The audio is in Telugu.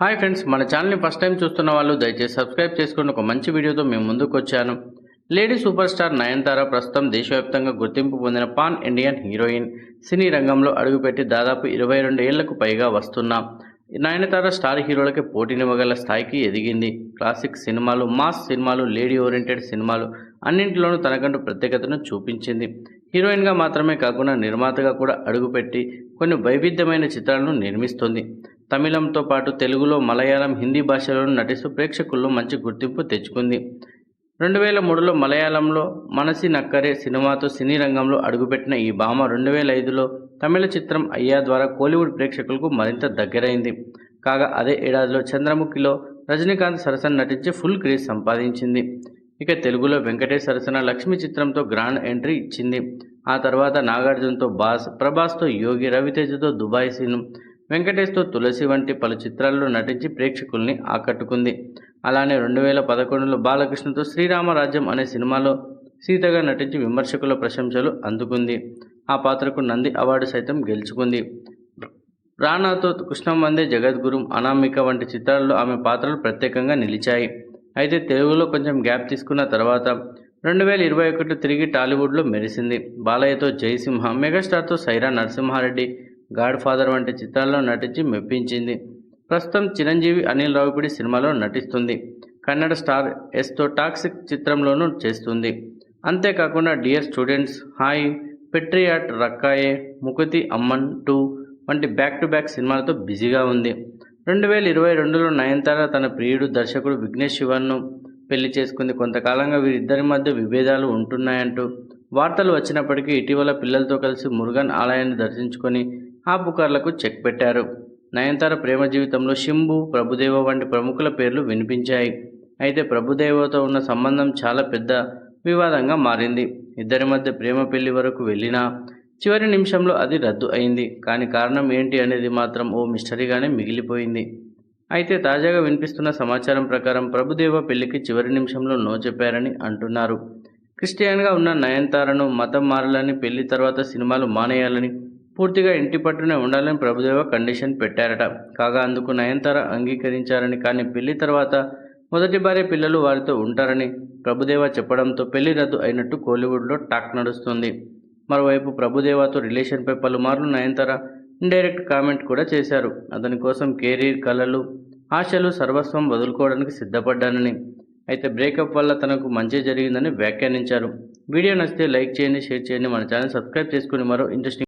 హాయ్ ఫ్రెండ్స్ మన ఛానల్ని ఫస్ట్ టైం చూస్తున్న వాళ్ళు దయచేసి సబ్స్క్రైబ్ చేసుకుని ఒక మంచి వీడియోతో మేము ముందుకు వచ్చాను. లేడీ సూపర్ స్టార్ నయనతార ప్రస్తుతం దేశవ్యాప్తంగా గుర్తింపు పొందిన పాన్ ఇండియన్ హీరోయిన్ సినీ రంగంలో అడుగుపెట్టి దాదాపు ఇరవై రెండు ఏళ్ళకు పైగా వస్తున్న నయనతార స్టార్ హీరోలకి పోటీనివ్వగల స్థాయికి ఎదిగింది. క్లాసిక్ సినిమాలు మాస్ సినిమాలు లేడీ ఓరియంటెడ్ సినిమాలు అన్నింటిలోనూ తనకంటూ ప్రత్యేకతను చూపించింది. హీరోయిన్గా మాత్రమే కాకుండా నిర్మాతగా కూడా అడుగుపెట్టి కొన్ని వైవిధ్యమైన చిత్రాలను నిర్మిస్తుంది. తమిళంతో పాటు తెలుగులో మలయాళం హిందీ భాషలను నటిస్తూ ప్రేక్షకుల్లో మంచి గుర్తింపు తెచ్చుకుంది. రెండు వేల మూడులో మలయాళంలో మనసి నక్కరే సినిమాతో సినీ రంగంలో అడుగుపెట్టిన ఈ భామ రెండు వేల ఐదులో తమిళ చిత్రం అయ్యా ద్వారా కోలీవుడ్ ప్రేక్షకులకు మరింత దగ్గరైంది. కాగా అదే ఏడాదిలో చంద్రముఖిలో రజనీకాంత్ సరసన నటించి ఫుల్ క్రేజ్ సంపాదించింది. ఇక తెలుగులో వెంకటేష్ సరసన లక్ష్మి చిత్రంతో గ్రాండ్ ఎంట్రీ ఇచ్చింది. ఆ తర్వాత నాగార్జునతో బాస్ ప్రభాస్తో యోగి రవితేజతో దుబాయ్ సీను వెంకటేష్తో తులసి వంటి పలు చిత్రాల్లో నటించి ప్రేక్షకుల్ని ఆకట్టుకుంది. అలానే రెండు వేల పదకొండులో బాలకృష్ణతో శ్రీరామరాజ్యం అనే సినిమాలో సీతగా నటించి విమర్శకుల ప్రశంసలు అందుకుంది. ఆ పాత్రకు నంది అవార్డు సైతం గెలుచుకుంది. రానాతో కృష్ణం వందే జగద్గురు అనామిక వంటి చిత్రాల్లో ఆమె పాత్రలు ప్రత్యేకంగా నిలిచాయి. అయితే తెలుగులో కొంచెం గ్యాప్ తీసుకున్న తర్వాత రెండు వేల ఇరవై ఒకటి తిరిగి టాలీవుడ్లో మెరిసింది. బాలయ్యతో జయసింహ మెగాస్టార్తో సైరా నరసింహారెడ్డి గాడ్ ఫాదర్ వంటి చిత్రాల్లో నటించి మెప్పించింది. ప్రస్తుతం చిరంజీవి అనిల్ రావుపిడి సినిమాలో నటిస్తుంది. కన్నడ స్టార్ ఎస్తో టాక్సిక్ చిత్రంలోనూ చేస్తుంది. అంతేకాకుండా dear students hi patriot Rakkayie Mookuthi Amman two వంటి బ్యాక్ టు బ్యాక్ సినిమాలతో బిజీగా ఉంది. రెండు వేల ఇరవై రెండులో నయనతార తన ప్రియుడు దర్శకుడు విఘ్నేష్ శివన్ను పెళ్ళి చేసుకుంది. కొంతకాలంగా వీరిద్దరి మధ్య విభేదాలు ఉంటున్నాయంటూ వార్తలు వచ్చినప్పటికీ ఇటీవల పిల్లలతో కలిసి మురుగన్ ఆలయాన్ని దర్శించుకొని ఆ పుకార్లకు చెక్ పెట్టారు. నయనతార ప్రేమ జీవితంలో శంభు ప్రభుదేవ వంటి ప్రముఖుల పేర్లు వినిపించాయి. అయితే ప్రభుదేవతో ఉన్న సంబంధం చాలా పెద్ద వివాదంగా మారింది. ఇద్దరి మధ్య ప్రేమ పెళ్ళి వరకు వెళ్ళినా చివరి నిమిషంలో అది రద్దు అయింది. కానీ కారణం ఏంటి అనేది మాత్రం ఓ మిస్టరీగానే మిగిలిపోయింది. అయితే తాజాగా వినిపిస్తున్న సమాచారం ప్రకారం ప్రభుదేవ పెళ్ళికి చివరి నిమిషంలో నో చెప్పారని అంటున్నారు. క్రిస్టియన్గా ఉన్న నయనతారను మతం మారాలని పెళ్ళి తర్వాత సినిమాలు మానేయాలని పూర్తిగా ఇంటి పట్టునే ఉండాలని ప్రభుదేవ కండిషన్ పెట్టారట. కాగా అందుకు నయనతార అంగీకరించారని కానీ పెళ్ళి తర్వాత మొదటి భార్య పిల్లలు వారితో ఉంటారని ప్రభుదేవ చెప్పడంతో పెళ్ళి రద్దు అయినట్టు కోలీవుడ్లో టాక్ నడుస్తుంది. మరోవైపు ప్రభుదేవాతో రిలేషన్పై పలుమార్లు నయనతార ఇండైరెక్ట్ కామెంట్ కూడా చేశారు. అతని కోసం కెరీర్ కళలు ఆశలు సర్వస్వం వదులుకోవడానికి సిద్ధపడ్డానని. అయితే బ్రేకప్ వల్ల తనకు మంచి జరిగిందని వ్యాఖ్యానించారు. వీడియో నచ్చితే లైక్ చేయండి షేర్ చేయండి. మన ఛానల్ సబ్స్క్రైబ్ చేసుకుని మరో ఇంట్రెస్టింగ్